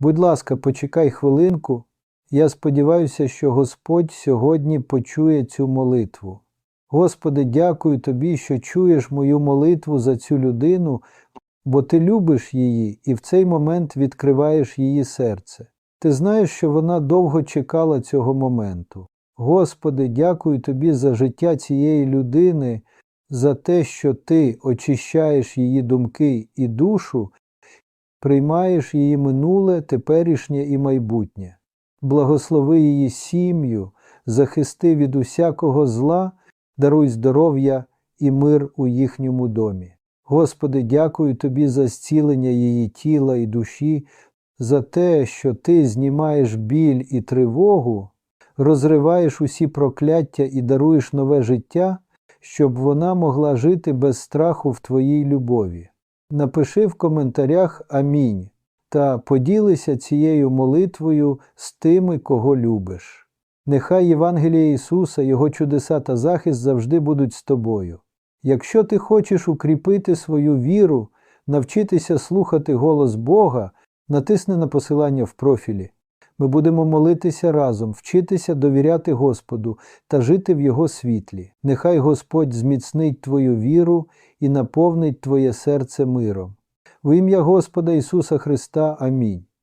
Будь ласка, почекай хвилинку. Я сподіваюся, що Господь сьогодні почує цю молитву. Господи, дякую Тобі, що чуєш мою молитву за цю людину, бо Ти любиш її і в цей момент відкриваєш її серце. Ти знаєш, що вона довго чекала цього моменту. Господи, дякую Тобі за життя цієї людини, за те, що Ти очищаєш її думки і душу, приймаєш її минуле, теперішнє і майбутнє. Благослови її сім'ю, захисти від усякого зла, даруй здоров'я і мир у їхньому домі. Господи, дякую Тобі за зцілення її тіла і душі, за те, що Ти знімаєш біль і тривогу, розриваєш усі прокляття і даруєш нове життя, щоб вона могла жити без страху в Твоїй любові. Напиши в коментарях Амінь та поділися цією молитвою з тими, кого любиш. Нехай Євангеліє Ісуса, Його чудеса та захист завжди будуть з тобою. Якщо ти хочеш укріпити свою віру, навчитися слухати голос Бога, натисни на посилання в профілі. Ми будемо молитися разом, вчитися довіряти Господу та жити в Його світлі. Нехай Господь зміцнить твою віру і наповнить твоє серце миром. В ім'я Господа Ісуса Христа. Амінь.